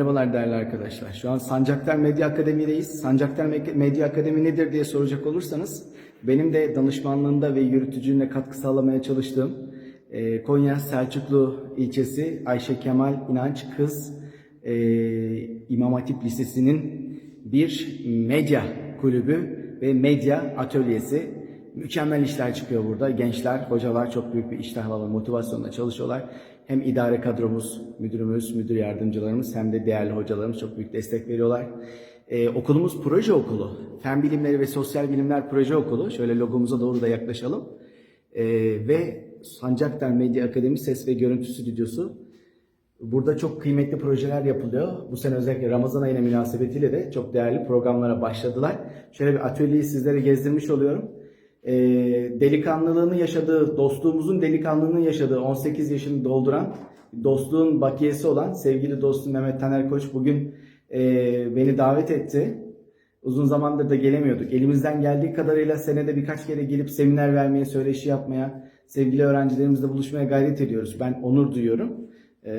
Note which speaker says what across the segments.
Speaker 1: Merhabalar değerli arkadaşlar. Şu an Sancaktar Medya Akademi'deyiz. Sancaktar Me- Medya Akademi nedir diye soracak olursanız benim de danışmanlığında ve yürütücülüğüne katkı sağlamaya çalıştığım e, Konya Selçuklu ilçesi Ayşe Kemal İnanç Kız e, İmam Hatip Lisesi'nin bir medya kulübü ve medya atölyesi. Mükemmel işler çıkıyor burada. Gençler, hocalar çok büyük bir iştahla ve motivasyonla çalışıyorlar. Hem idare kadromuz, müdürümüz, müdür yardımcılarımız hem de değerli hocalarımız çok büyük destek veriyorlar. Ee, okulumuz proje okulu. Fen bilimleri ve sosyal bilimler proje okulu. Şöyle logomuza doğru da yaklaşalım. Ee, ve Sancaktar Medya Akademi Ses ve Görüntü Stüdyosu. Burada çok kıymetli projeler yapılıyor. Bu sene özellikle Ramazan ayına münasebetiyle de çok değerli programlara başladılar. Şöyle bir atölyeyi sizlere gezdirmiş oluyorum. Ee, delikanlılığını yaşadığı, dostluğumuzun delikanlılığını yaşadığı 18 yaşını dolduran, dostluğun bakiyesi olan sevgili dostum Mehmet Taner Koç bugün e, beni davet etti. Uzun zamandır da gelemiyorduk. Elimizden geldiği kadarıyla senede birkaç kere gelip seminer vermeye, söyleşi yapmaya, sevgili öğrencilerimizle buluşmaya gayret ediyoruz. Ben onur duyuyorum e,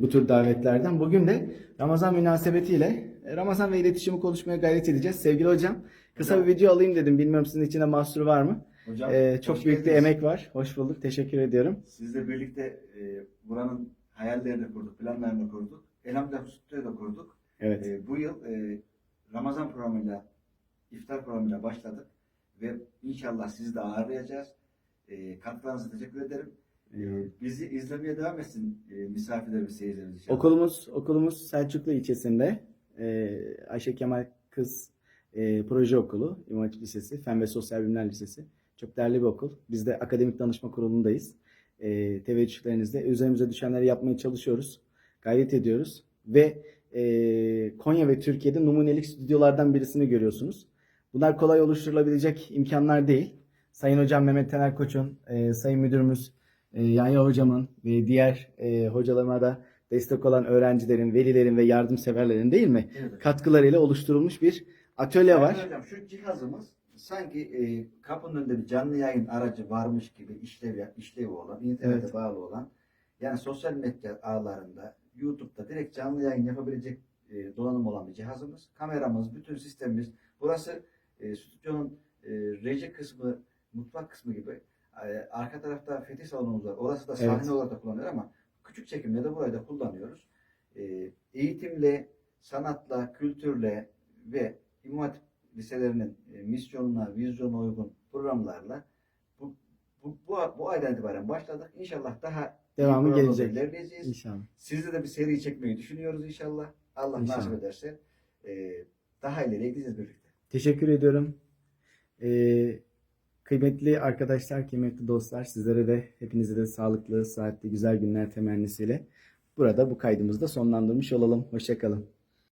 Speaker 1: bu tür davetlerden. Bugün de Ramazan münasebetiyle e, Ramazan ve iletişimi konuşmaya gayret edeceğiz. Sevgili hocam, kısa bir video alayım dedim. Bilmiyorum sizin içinde mahsur var mı?
Speaker 2: Hocam
Speaker 1: E, çok büyük bir
Speaker 2: geldiniz.
Speaker 1: emek var. Hoş bulduk. Teşekkür ediyorum.
Speaker 2: Sizle birlikte e, buranın hayallerini kurduk, planlarını kurduk. Elhamdülillah stüdyoyu da kurduk.
Speaker 1: Evet.
Speaker 2: E, bu yıl e, Ramazan programıyla, iftar programıyla başladık. Ve inşallah sizi de ağırlayacağız. E, katkılarınızı teşekkür ederim. E, bizi izlemeye devam etsin e, misafirlerimiz, seyircilerimiz.
Speaker 1: Okulumuz okulumuz Selçuklu ilçesinde e, Ayşe Kemal Kız e, Proje Okulu, İmam Hatip Lisesi, Fen ve Sosyal Bilimler Lisesi. Çok değerli bir okul. Biz de Akademik Danışma Kurulu'ndayız. E, teveccühlerinizle üzerimize düşenleri yapmaya çalışıyoruz. Gayret ediyoruz. Ve e, Konya ve Türkiye'de numunelik stüdyolardan birisini görüyorsunuz. Bunlar kolay oluşturulabilecek imkanlar değil. Sayın Hocam Mehmet Tener Koç'un, e, Sayın Müdürümüz e, Yanya Hocam'ın ve diğer e, hocalarıma da destek olan öğrencilerin, velilerin ve yardımseverlerin değil mi?
Speaker 2: Evet.
Speaker 1: Katkılarıyla oluşturulmuş bir atölye var.
Speaker 2: Hocam şu cihazımız sanki e, kapının önünde bir canlı yayın aracı varmış gibi işlevi, işlevi olan, internete
Speaker 1: Evet.
Speaker 2: bağlı olan yani sosyal medya ağlarında, YouTube'da direkt canlı yayın yapabilecek e, donanım olan bir cihazımız. Kameramız, bütün sistemimiz. Burası e, stüdyonun e, reji kısmı, mutfak kısmı gibi. E, arka tarafta fetih salonumuz var. Orası da sahne
Speaker 1: Evet.
Speaker 2: olarak da kullanılıyor ama küçük çekimde de burayı da kullanıyoruz. E, eğitimle, sanatla, kültürle ve İmam Hatip liselerinin e, misyonuna, vizyona uygun programlarla bu, bu, bu, bu aydan itibaren başladık. İnşallah daha
Speaker 1: Devamı gelecek.
Speaker 2: ilerleyeceğiz.
Speaker 1: İnşallah.
Speaker 2: Sizde de bir seri çekmeyi düşünüyoruz inşallah. Allah
Speaker 1: İnşallah.
Speaker 2: nasip ederse e, daha ileriye gideceğiz birlikte.
Speaker 1: Teşekkür ediyorum. Ee, kıymetli arkadaşlar, kıymetli dostlar, sizlere de hepinize de sağlıklı, saatli, güzel günler temennisiyle burada bu kaydımızı da sonlandırmış olalım. Hoşçakalın.